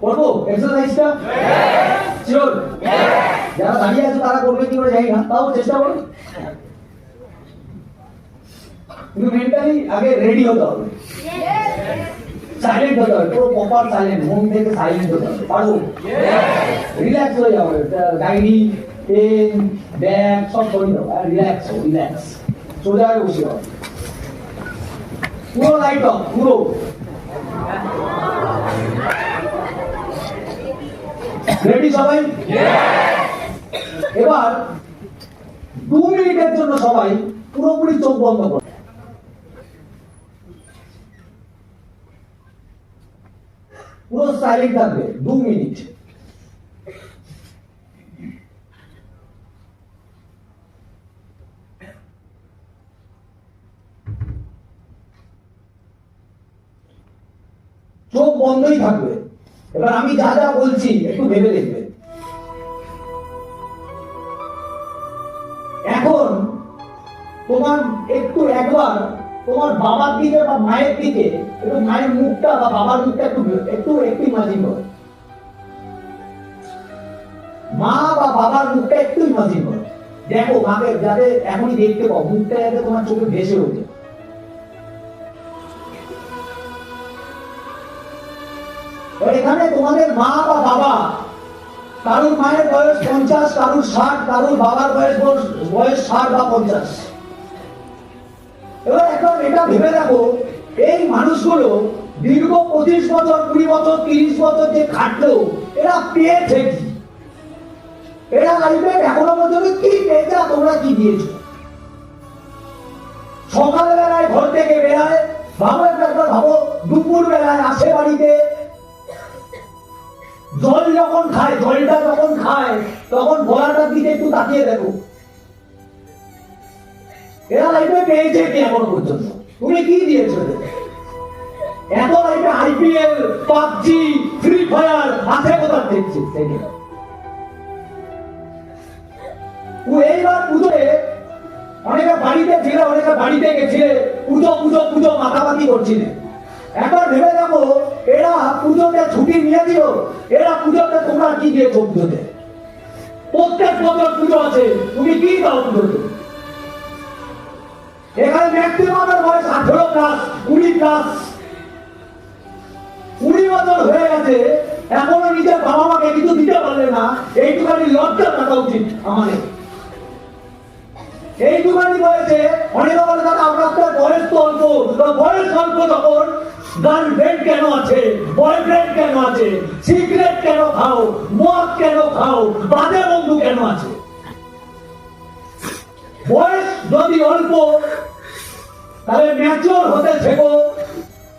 করব এক্সারসাইজটা শিওর যারা দাঁড়িয়ে আছে তারা করবে কি করে জানি না। তাও চেষ্টা করো। কিন্তু মেন্টালি আগে রেডি হতে হবে। সাইলেন্ট হতে হবে পুরো প্রপার সাইলেন্ট মন থেকে সাইলেন্ট হতে হবে। পারব? রিল্যাক্স হয়ে যাবে ডায়েরি পেন ব্যাগ সব সরিয়ে দাও। রিল্যাক্স রিল্যাক্স সোজা হয়ে বসে যাও। পুরো লাইট অফ পুরো। রেডি সবাই? এবার দু মিনিটের জন্য সবাই পুরোপুরি চোখ বন্ধ করো। পুরো সাইলেন্ট থাকবে দু মিনিট চোখ বন্ধই থাকবে। এবার আমি যা যা বলছি, একটু ভেবে দেখবে। এখন তোমার একটু একবার তোমার বাবার দিকে বা মায়ের দিকে একটু মায়ের মুখটা বা বাবার মুখটা একটু একটু একটু ইমাজিন করো। মা বা বাবার মুখটা একটু ইমাজিন করো। দেখো, মাকে যাতে এখনই দেখতে পাও, মুখটা যাতে তোমার চোখে ভেসে ওঠে। এখানে তোমাদের মা বা বাবা, কারুর মায়ের বয়স পঞ্চাশ, কারুর ষাট, কারুর বাবার বয়স বয়স- ষাট বা পঞ্চাশ। এবার এখন এটা ভেবে দেখো, এই মানুষগুলো দীর্ঘ পঁচিশ বছর, কুড়ি বছর, তিরিশ বছর যে খাটলো এরা পেয়েছে কি এরা লাইফে এখনও পর্যন্ত কি পেয়েছে তোমরা কি দিয়েছ? সকালবেলায় ঘর থেকে বেরায় ভাবো একবার ভাবো দুপুর বেলায় আসে বাড়িতে জল যখন খায় জলটা যখন খায়, তখন গলাটার দিকে একটু তাকিয়ে দেখো। এরা লাইফে পেয়েছে কি এখনও পর্যন্ত? তুমি কি দিয়েছ? এত লাইফে আইপিএল পাবজি ফ্রি ফায়ার আছে দেখছি? এইবার পুজোয় অনেকে বাড়িতে ছিল, অনেকে বাড়িতে গেছিলে, পুজো পুজো পুজো মাথামাতি করছিলে। একবার ভেবে দেখো, এরা পুজোতে ছুটি নিয়ে দিও, এরা পুজোতে তোমরা কি দিয়েছ পুজোতে প্রত্যেক বছর পুজো আছে, তুমি কি দাও পুজোতে? এখানে ম্যাক্সিমামের বয়স আঠেরো প্লাস কুড়ি প্লাস কুড়ি বছর হয়ে গেছে, এখনও নিজের বাবা মাকে কিছু দিতে পারলে না, এইটুখানি লজ্জা থাকা উচিত আমাদের। এইটুখানি বয়সে অনেকে বলে দাদা আপনার বয়স তো অল্প বয়স অল্প তখন। গার্লফ্রেন্ড কেন আছে? বয়ফ্রেন্ড কেন আছে? সিগারেট কেন খাও? মদ কেন খাও? বাজে বন্ধু কেন আছে? বয়স যদি অল্প, তাহলে ম্যাচিওর হতে শেখো।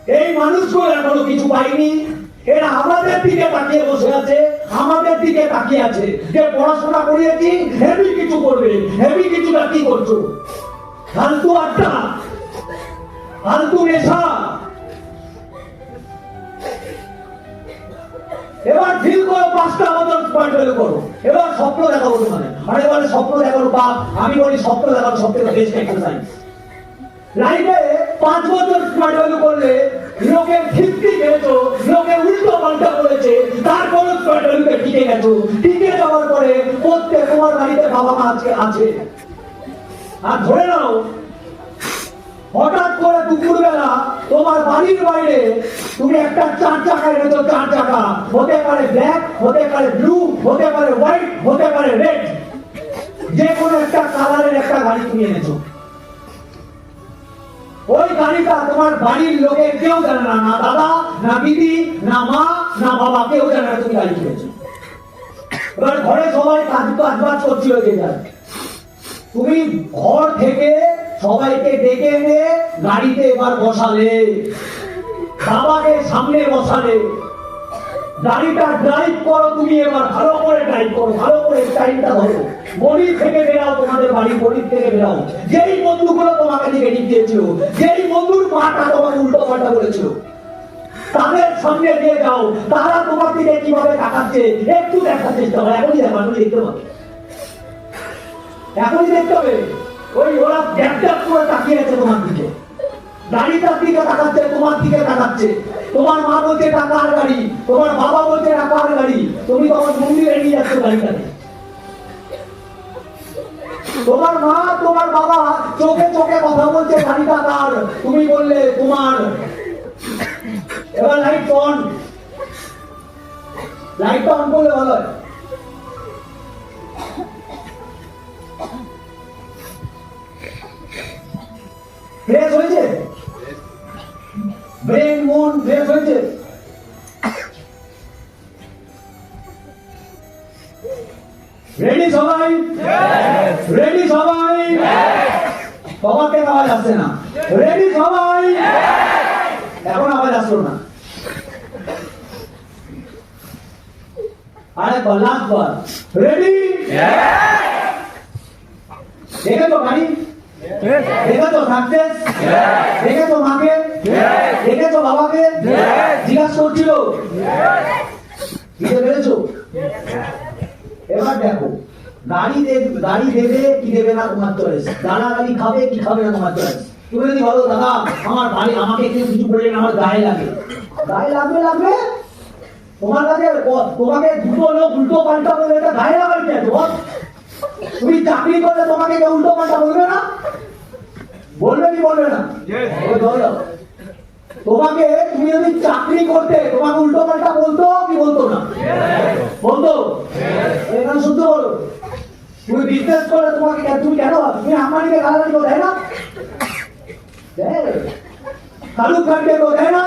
এই মানুষগুলো এখনও কিছু পাইনি এরা আমাদের দিকে তাকিয়ে বসে আছে, আমাদের দিকে তাকিয়ে আছে। যে পড়াশোনা করিয়েছি, হেভি কিছু করবে। হেভি কিছুটা কি করছ। ফালতু আড্ডা, ফালতু নেশা। এবার ফিল করো পাঁচটা বছর স্মার্ট ভ্যালু করো এবার স্বপ্ন দেখাবো তোমাদের। অনেক বলে স্বপ্ন দেখানো বাপ আমি বলি স্বপ্ন দেখানো সব থেকে বেস্ট এক্সারসাইজ লাইফে পাঁচ বছর স্মার্ট ভ্যালু করলে লোকের ভিত্তি পেয়েছ লোকে উল্টো পাল্টা করেছে তারপরে স্মার্ট ভ্যালুতে টিকে গেছো। টিকে যাওয়ার পরে প্রত্যেক তোমার বাড়িতে বাবা মা আজকে আছে। আর ধরে নাও, হঠাৎ করে দুপুর বেলা তোমার বাড়ির বাইরে তুমি একটা চার চাকা হতে পারে ব্ল্যাক হতে পারে ব্লু হতে পারে হোয়াইট হতে পারে রেড যে কোনো একটা কালারের একটা গাড়ি এনেছো। ওই গাড়িটা তোমার বাড়ির লোকে কেউ জানে না না দাদা, না দিদি, না মা, না বাবা, কেউ জানে না তুমি গাড়ি কিনেছো। এবার ঘরে সবাই কাজ কাজ বাজ করছিল যে যার। তুমি ঘর থেকে সবাইকে ডেকে এনে গাড়িতে এবার বসালে। বাবাকে সামনে বসালে। গাড়িটা ড্রাইভ করো তুমি এবার, ভালো করে ড্রাইভ করো, ভালো করে টাইমটা ধরো। গরিব থেকে বেরাও, তোমাদের বাড়ি গরিব থেকে বেরাও। যেই বন্ধুগুলো তোমাকে নেগেটিভ দিয়েছিল যেই বন্ধুর মাটা তোমাকে উল্টো পাল্টা বলেছিল, তাদের সামনে দিয়ে যাও। তারা তোমার দিকে কীভাবে তাকাচ্ছে, একটু দেখার চেষ্টা করো। এখনই দেখো, এখনই দেখতে পাবে। এখনই দেখতে হবে ওই ওরা ড্যাপ ড্যাপ করে তাকিয়ে আছে তোমার দিকে। গাড়িটার দিকে তাকাচ্ছে তোমার দিকে তাকাচ্ছে তোমার মা বলছে টাকা আর গাড়ি? তোমার বাবা বলছে টাকা আর গাড়ি? তুমি তোমার মন্দিরে নিয়ে যাচ্ছ গাড়িটাকে তোমার মা, তোমার বাবা চোখে চোখে কথা বলছে, গাড়িটা কার? তুমি বললে, তোমার। এবার লাইট অন লাইটটা অন করলে ভালো ফ্রেশ ব্রেন মন ফ্রেশ হয়েছে রেডি সবাই? রেডি সবাই? তোমাকে আওয়াজ আসছে না। রেডি সবাই? এখন আওয়াজ আসলো না। আরেকবার লাস্ট বার রেডি দেখেছ গাড়ি দেখেছ সাকসেস দেখেছ মাকে? দেখেছ বাবাকে জিজ্ঞাসা করছিল। দিতে পেরেছ? এবার দেখো গাড়ি দেখ গাড়ি দেবে কি দেবে না তোমার চয়েস দাদা গাড়ি খাবে কি খাবে না তোমার চয়েস তুমি যদি বলো দাদা আমার বাড়ি আমাকে কেউ কিছু বললে আমার গায়ে লাগে। গায়ে লাগবে লাগবে? তোমার কাছে তোমাকে দুটো লোক উল্টো পাল্টা বলে এটা গায়ে লাগার কি আছে তুমি চাকরি করলে তোমাকে কেউ উল্টো পাল্টা বলবে না? বলবে কি বলবে না? বলো। তোমাকে তুমি যদি চাকরি করতে, তোমাকে উল্টো পাল্টা বলতো, কি বলতো না? বলতো? এখানে শুদ্ধ বলো। তুমি বিজনেস করে তোমাকে তুমি কেন তুমি আম্বানিকে গালাগালি করো, তাই না? দেয়। শাহরুখ খানকে কেউ তাই না?